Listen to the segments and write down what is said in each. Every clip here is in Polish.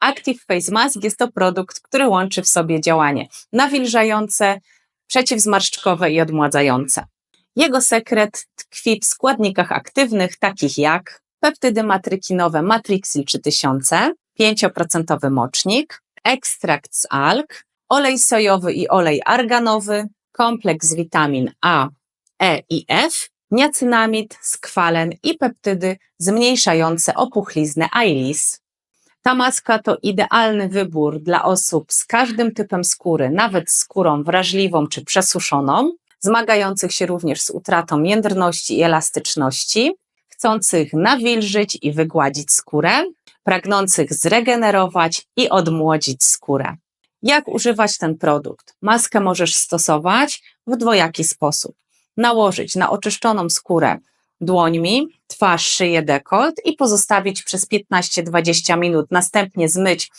Active Face Mask jest to produkt, który łączy w sobie działanie nawilżające, przeciwzmarszczkowe i odmładzające. Jego sekret tkwi w składnikach aktywnych takich jak peptydy matrykinowe Matrixil 3000, 5% mocznik, ekstrakt z alg, olej sojowy i olej arganowy, kompleks witamin A, E i F, niacynamid, skwalen i peptydy zmniejszające opuchliznę eyelids. Ta maska to idealny wybór dla osób z każdym typem skóry, nawet skórą wrażliwą czy przesuszoną, zmagających się również z utratą jędrności i elastyczności, chcących nawilżyć i wygładzić skórę, pragnących zregenerować i odmłodzić skórę. Jak używać ten produkt? Maskę możesz stosować w dwojaki sposób. Nałożyć na oczyszczoną skórę dłońmi, twarz, szyję, dekolt i pozostawić przez 15-20 minut, następnie zmyć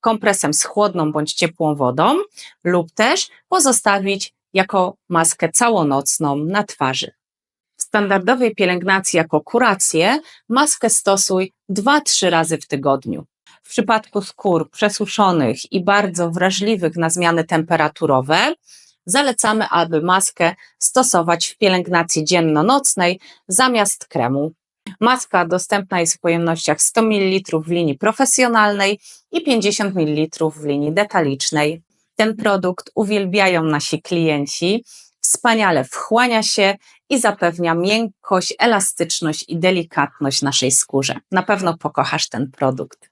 kompresem z chłodną bądź ciepłą wodą lub też pozostawić jako maskę całonocną na twarzy. W standardowej pielęgnacji jako kurację maskę stosuj 2-3 razy w tygodniu. W przypadku skór przesuszonych i bardzo wrażliwych na zmiany temperaturowe, zalecamy, aby maskę stosować w pielęgnacji dzienno-nocnej zamiast kremu. Maska dostępna jest w pojemnościach 100 ml w linii profesjonalnej i 50 ml w linii detalicznej. Ten produkt uwielbiają nasi klienci, wspaniale wchłania się i zapewnia miękkość, elastyczność i delikatność naszej skórze. Na pewno pokochasz ten produkt.